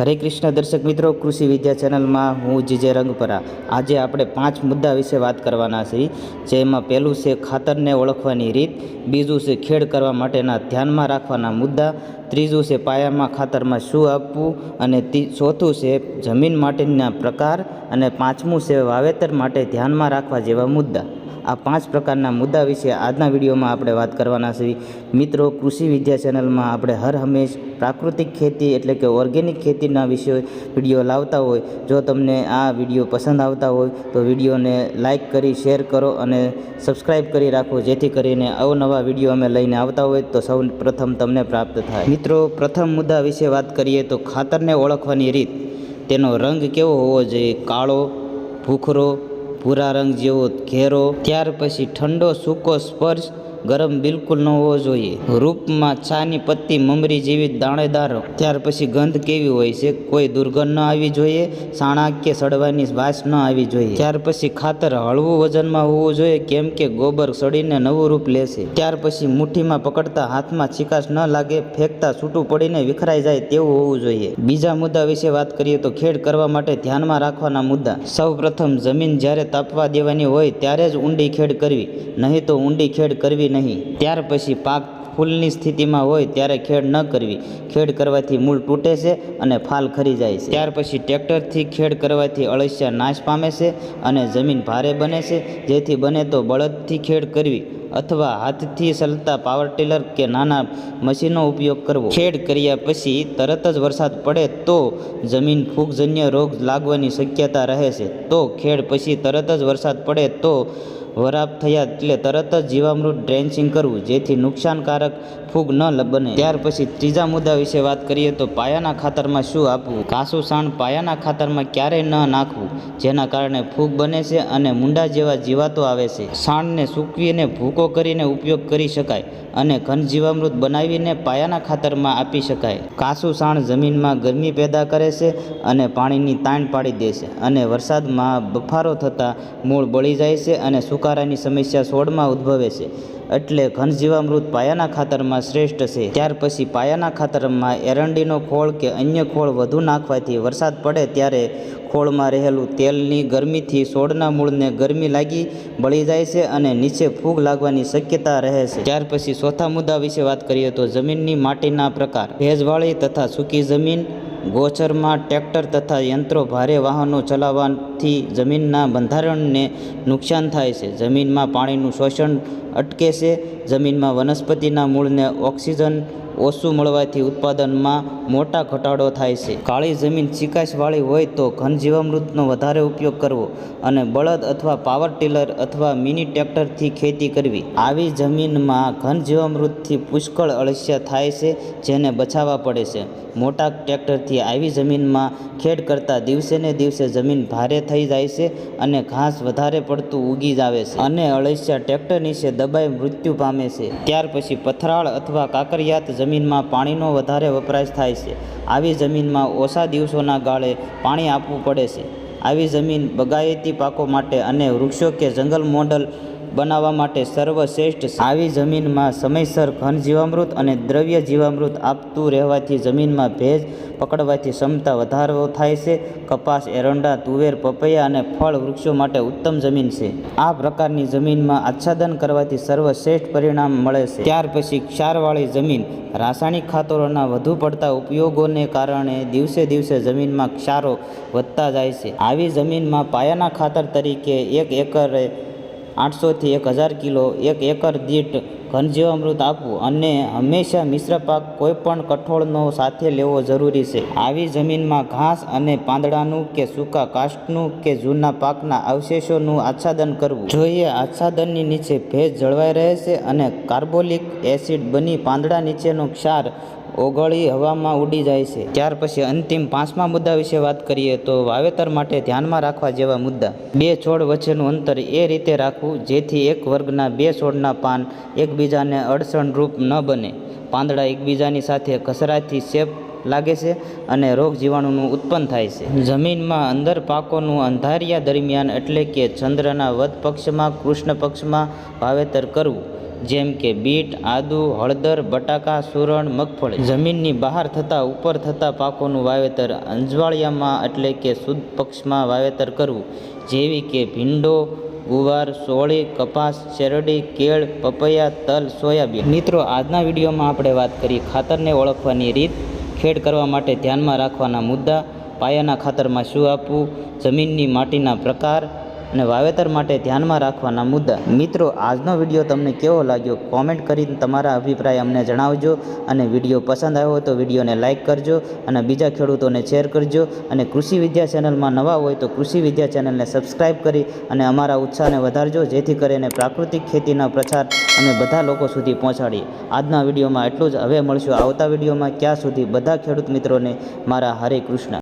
હરે કૃષ્ણ દર્શક મિત્રો, કૃષિ વિદ્યા ચેનલમાં હું જીજે રંગપરા. આજે આપણે પાંચ મુદ્દા વિશે વાત કરવાના છીએ. જેમાં પહેલું છે ખાતરને ઓળખવાની રીત, બીજું છે ખેડ કરવા માટેના ધ્યાનમાં રાખવાના મુદ્દા, ત્રીજું છે પાયામાં ખાતરમાં શું આપવું, અને ચોથું છે જમીન માટેના પ્રકાર, અને પાંચમું છે વાવેતર માટે ધ્યાનમાં રાખવા જેવા મુદ્દા. આ પાંચ પ્રકારના મુદ્દા વિશે આજના વિડીયોમાં આપણે વાત કરવાના છીએ. મિત્રો, કૃષિ વિદ્યા ચેનલમાં આપણે હર હંમેશ પ્રાકૃતિક ખેતી એટલે કે ઓર્ગેનિક ખેતીના વિશે વીડિયો લાવતા હોય. જો તમને આ વીડિયો પસંદ આવતા હોય, તો વિડીયોને લાઇક કરી, શેર કરો અને સબસ્ક્રાઈબ કરી રાખો, જેથી કરીને અવનવા વીડિયો અમે લઈને આવતા હોય તો સૌ પ્રથમ તમને પ્રાપ્ત થાય. મિત્રો, પ્રથમ મુદ્દા વિશે વાત કરીએ તો ખાતરને ઓળખવાની રીત. તેનો રંગ કેવો હોવો જોઈએ? કાળો, ભૂખરો ભૂરા રંગ જેવો ઘેરો ત્યાર પછી ઠંડો સૂકો સ્પર્શ ગરમ બિલકુલ ન હોવો જોઈએ. રૂપમાં છાની પત્તી મમરી જેવી દાણેદાર, ત્યાર પછી ગંધ કેવી હોય છે કોઈ દુર્ગંધ ન આવી જોઈએ સાણા કે સડવાની વાસ ન આવી જોઈએ. ત્યાર પછી ખાતર હળવું વજનમાં હોવું જોઈએ, કેમ કે ગોબર સડીને નવું રૂપ લેશે. ત્યાર પછી મુઠ્ઠીમાં પકડતા હાથમાં છીકાશ ન લાગે, ફેંકતા છૂટું પડીને વિખરાઈ જાય તેવું હોવું જોઈએ. બીજા મુદ્દા વિશે વાત કરીએ તો ખેડ કરવા માટે ધ્યાનમાં રાખવાના મુદ્દા. સૌપ્રથમ જમીન જ્યારે તાપવા દેવાની હોય ત્યારે જ ઊંડી ખેડ કરવી, નહીં તો ઊંડી ખેડ કરવી નહીં. ત્યાર પછી પાક ફૂલની સ્થિતિમાં હોય ત્યારે ખેડ ન કરવી. ખેડ કરવાથી મૂળ તૂટે છે અને ફાલ ખરી જાય છે. ત્યાર પછી ટ્રેક્ટરથી ખેડ કરવાથી અળસિયા નાશ પામે છે અને જમીન ભારે બને છે. જેથી બને તો બળદથી ખેડ કરવી અથવા હાથથી ચલતા પાવર ટીલર કે નાના મશીનનો ઉપયોગ કરવો. ખેડ કર્યા પછી તરત જ વરસાદ પડે તો જમીન ફૂગજન્ય રોગ લાગવાની શક્યતા રહે છે. તો ખેડ પછી તરત જ વરસાદ પડે તો વરાપ થયા એટલે તરત જ જીવામૃત ડ્રેન્ચિંગ કરવું, જેથી નુકસાનકારક ફૂગ ન બને. ત્યાર પછી ત્રીજા મુદ્દા વિશે વાત કરીએ તો પાયાના ખાતરમાં શું આપવું? ઘાસું સાણ પાયાના ખાતરમાં ક્યારેય ન નાખવું, જેના કારણે ફૂગ બને છે અને મુંડા જેવા જીવાતો આવે છે. સાણને સૂકવીને ભૂકો કરીને ઉપયોગ કરી શકાય અને ઘન જીવામૃત બનાવીને પાયાના ખાતરમાં આપી શકાય. કાસું સાણ જમીનમાં ગરમી પેદા કરે છે અને પાણીની તાણ પાડી દે છે અને વરસાદમાં બફારો થતાં મૂળ બળી જાય છે અને સુકારાની સમસ્યા છોડમાં ઉદ્ભવે છે. એટલે ઘન જીવામૃત પાયાના ખાતરમાં શ્રેષ્ઠ છે. ત્યાર પછી પાયાના ખાતરમાં એરંડીનો ખોળ કે અન્ય ખોળ વધુ નાખવાથી વરસાદ પડે ત્યારે ખોળમાં રહેલું તેલની ગરમીથી છોડના મૂળને ગરમી લાગી, બળી જાય છે અને નીચે ફૂગ લાગવાની શક્યતા રહે છે. ત્યાર પછી ચોથા મુદ્દા વિશે વાત કરીએ તો જમીનની માટીના પ્રકાર. ભેજવાળી તથા સૂકી જમીન ગોચરમાં ટ્રેક્ટર તથા યંત્રો ભારે વાહનો ચલાવવાથી જમીનના બંધારણને નુકસાન થાય છે. જમીનમાં પાણીનું શોષણ અટકે છે. જમીનમાં વનસ્પતિના મૂળને ઓક્સિજન ઓછું મળવાથી ઉત્પાદનમાં મોટા ઘટાડો થાય છે. કાળી જમીન ચીકાશવાળી હોય તો ઘન જીવામૃતનો વધારે ઉપયોગ કરવો અને બળદ અથવા પાવર ટીલર અથવા મિની ટ્રેક્ટરથી ખેતી કરવી. આવી જમીનમાં ઘન જીવામૃતથી પુષ્કળ અળસિયા થાય છે, જેને બચાવવા પડે છે. મોટા ટ્રેક્ટરથી આવી જમીનમાં ખેડ કરતાં દિવસે ને દિવસે જમીન ભારે થઈ જાય છે અને ઘાસ વધારે પડતું ઉગી જાવે છે. અને અળસિયા ટ્રેક્ટર નીચે દબાઈ મૃત્યુ પામે છે. ત્યાર પછી પથરાળ અથવા કાકરિયાત જમીનમાં પાણીનો વધારે વપરાશ થાય છે. આવી જમીનમાં ઓછા દિવસોના ગાળે પાણી આપવું પડે છે. આવી જમીન બગાયતી પાકો માટે અને વૃક્ષો કે જંગલ મોડલ બનાવવા માટે સર્વશ્રેષ્ઠ. આવી જમીનમાં સમયસર ઘન જીવામૃત અને દ્રવ્ય જીવામૃત આપતું રહેવાથી જમીનમાં ભેજ પકડવાથી ક્ષમતા વધારો થાય છે. કપાસ, એરંડા, તુવેર, પપૈયા અને ફળ વૃક્ષો માટે ઉત્તમ જમીન છે. આ પ્રકારની જમીનમાં આચ્છાદન કરવાથી સર્વશ્રેષ્ઠ પરિણામ મળે છે. ત્યાર પછી ક્ષારવાળી જમીન. રાસાયણિક ખાતરોના વધુ પડતા ઉપયોગોને કારણે દિવસે દિવસે જમીનમાં ક્ષારો વધતા જાય છે. આવી જમીનમાં પાયાના ખાતર તરીકે એક એકરે આઠસોથી એક હજાર કિલો એક એકર દીઠ ઘનજીવામૃત આપવું અને હંમેશા મિશ્ર પાક કોઈપણ કઠોળનો સાથે લેવો જરૂરી છે. આવી જમીનમાં ઘાસ અને પાંદડાનું કે સૂકા કાસ્ટનું કે જૂના પાકના અવશેષોનું આચ્છાદન કરવું. જોઈએ આચ્છાદનની નીચે ભેજ જળવાઈ રહે છે અને કાર્બોલિક એસિડ બની પાંદડા નીચેનો ક્ષાર ઓગળી હવામાં ઉડી જાય છે. ત્યાર પછી અંતિમ પાંચમા મુદ્દા વિશે વાત કરીએ તો વાવેતર માટે ધ્યાનમાં રાખવા જેવા મુદ્દા. બે છોડ વચ્ચેનું અંતર એ રીતે રાખવું જેથી એક વર્ગના બે છોડના પાન એકબીજાને અડચણરૂપ ન બને. પાંદડા એકબીજાની સાથે ઘસરાથી શેપ લાગે છે અને રોગ જીવાણુનું ઉત્પન્ન થાય છે. જમીનમાં અંદર પાકોનું અંધારિયા દરમિયાન એટલે કે ચંદ્રના વધ પક્ષમાં, કૃષ્ણ પક્ષમાં વાવેતર કરવું, જેમ કે બીટ, આદુ, હળદર, બટાકા, સુરણ, મગફળી. જમીનની બહાર થતાં ઉપર થતાં પાકોનું વાવેતર અંજવાળિયામાં એટલે કે સુદ પક્ષમાં વાવેતર કરવું, જેવી કે ભીંડો, ગુવાર, સોળી, કપાસ, શેરડી, કેળ, પપૈયા, તલ, સોયાબીન. મિત્રો, આજના વિડીયોમાં આપણે વાત કરી ખાતરને ઓળખવાની રીત ખેડ કરવા માટે ધ્યાનમાં રાખવાના મુદ્દા પાયાના ખાતરમાં શું આપવું જમીનની માટીના પ્રકાર અને વાવેતર માટે ધ્યાનમાં રાખવાના મુદ્દા. મિત્રો, આજનો વીડિયો તમને કેવો લાગ્યો? કોમેન્ટ કરીને તમારા અભિપ્રાય અમને જણાવજો અને વીડિયો પસંદ આવ્યો હોય તો વિડીયોને લાઇક કરજો અને બીજા ખેડૂતોને શેર કરજો અને કૃષિ વિદ્યા ચેનલમાં નવા હોય તો કૃષિ વિદ્યા ચેનલને સબસ્ક્રાઇબ કરી અને અમારા ઉત્સાહને વધારજો, જેથી કરીને પ્રાકૃતિક ખેતીના પ્રચાર અમે બધા લોકો સુધી પહોંચાડીએ. આજના વિડીયોમાં એટલું જ. હવે મળશું આવતા વિડીયોમાં. ક્યાં સુધી બધા ખેડૂત મિત્રોને મારા હરે કૃષ્ણ.